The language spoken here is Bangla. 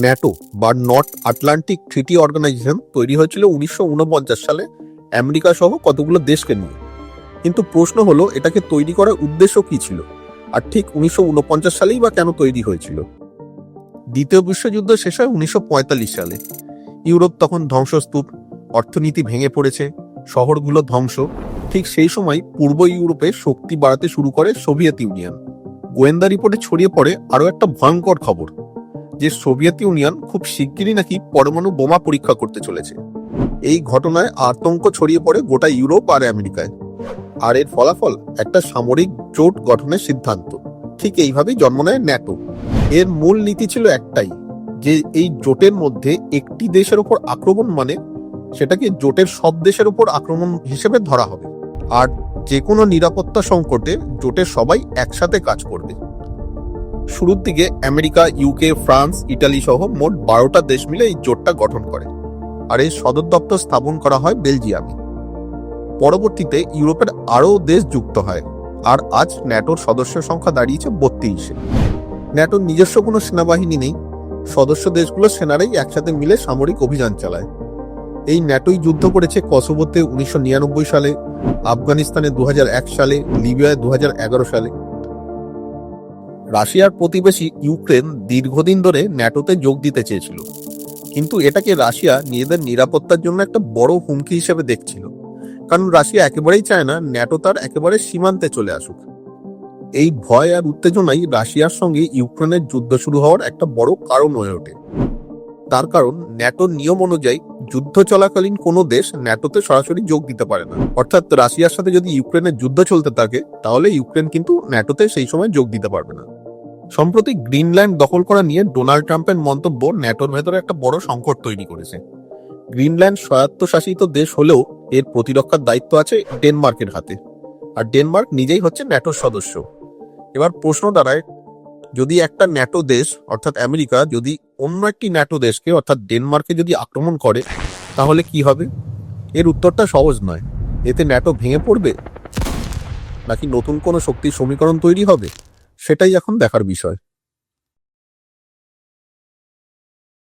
ন্যাটো বা নর্থ আটলান্টিক ট্রিটি অর্গানাইজেশন তৈরি হয়েছিল উনিশশো উনপঞ্চাশ সালে আমেরিকা সহ কতগুলো দেশকে নিয়ে। কিন্তু প্রশ্ন হলো, এটাকে তৈরি করার উদ্দেশ্য কি ছিল? আর ঠিক উনিশশো উনপঞ্চাশ সালেই বা কেন তৈরি হয়েছিল? দ্বিতীয় বিশ্বযুদ্ধ শেষ হয় উনিশশো পঁয়তাল্লিশ সালে। ইউরোপ তখন ধ্বংসস্তূপ, অর্থনীতি ভেঙে পড়েছে, শহরগুলো ধ্বংস। ঠিক সেই সময় পূর্ব ইউরোপে শক্তি বাড়াতে শুরু করে সোভিয়েত ইউনিয়ন। গোয়েন্দা রিপোর্টে ছড়িয়ে পড়ে আরও একটা ভয়ঙ্কর খবর। যে সোভিয়েত ইউনিয়ন খুব শিগগিরই নাকি পরমাণু বোমা পরীক্ষা করতে চলেছে। এই ঘটনায় আতঙ্ক ছড়িয়ে পড়ে গোটা ইউরোপ আর আমেরিকায়। আর এর ফলাফল একটা সামরিক জোট গঠনের সিদ্ধান্ত। ঠিক এইভাবেই জন্ম নেয় ন্যাটো। এর মূল নীতি ছিল একটাই, যে এই জোটের মধ্যে একটি দেশের উপর আক্রমণ মানে সেটাকে জোটের সব দেশের উপর আক্রমণ হিসেবে ধরা হবে। আর যে কোনো নিরাপত্তা সংকটে জোটের সবাই একসাথে কাজ করবে। শুরুর দিকে আমেরিকা ইউকে ফ্রান্স, ইটালি সহ মোট বারোটা দেশ মিলে এই জোটটা গঠন করে আর এর সদর দপ্তর স্থাপন করা হয় বেলজিয়ামে। পরবর্তীতে ইউরোপের আরও দেশ যুক্ত হয় আর আজ ন্যাটোর সদস্য সংখ্যা দাঁড়িয়েছে বত্রিশে। ন্যাটোর নিজস্ব কোনো সেনাবাহিনী নেই, সদস্য দেশগুলোর সেনারাই একসাথে মিলে সামরিক অভিযান চালায়। এই ন্যাটোই যুদ্ধ করেছে কসোভোতে উনিশশো নিরানব্বই সালে, আফগানিস্তানে দু হাজার এক সালে, লিবিয়ায় দু হাজার এগারো সালে। রাশিয়ার প্রতিবেশী ইউক্রেন দীর্ঘদিন ধরে ন্যাটোতে যোগ দিতে চেয়েছিল। কিন্তু এটাকে রাশিয়া নিজেদের নিরাপত্তার জন্য একটা বড় হুমকি হিসেবে দেখছিল। কারণ রাশিয়া একেবারেই চায় না ন্যাটো তার একেবারে সীমান্তে চলে আসুক। এই ভয় আর উত্তেজনাই রাশিয়ার সঙ্গে ইউক্রেনের যুদ্ধ শুরু হওয়ার একটা বড় কারণ হয়ে ওঠে। তার কারণ ন্যাটোর নিয়ম অনুযায়ী যুদ্ধ চলাকালীন কোনো দেশ ন্যাটোতে সরাসরি যোগ দিতে পারে না। অর্থাৎ রাশিয়ার সাথে যদি ইউক্রেনের যুদ্ধ চলতে থাকে, তাহলে ইউক্রেন কিন্তু ন্যাটোতে সেই সময় যোগ দিতে পারবে না। সম্প্রতি গ্রিনল্যান্ড দখল করা নিয়ে ডোনাল্ড ট্রাম্পের মন্তব্য ন্যাটোর ভেতরে একটা বড় সংকট তৈরি করেছে। গ্রিনল্যান্ড স্বায়ত্তশাসিত দেশ হলেও এর প্রতিরক্ষার দায়িত্ব আছে ডেনমার্কের হাতে। আর ডেনমার্ক নিজেই হচ্ছে ন্যাটোর সদস্য। এবার প্রশ্ন দাঁড়ায়, যদি একটা ন্যাটো দেশ, অর্থাৎ আমেরিকা, যদি অন্য একটি ন্যাটো দেশকে, অর্থাৎ ডেনমার্কে যদি আক্রমণ করে, তাহলে কি হবে? এর উত্তরটা সহজ নয়। এতে ন্যাটো ভেঙে পড়বে? নাকি নতুন কোনো শক্তির সমীকরণ তৈরি হবে? সেটাই এখন দেখার বিষয়।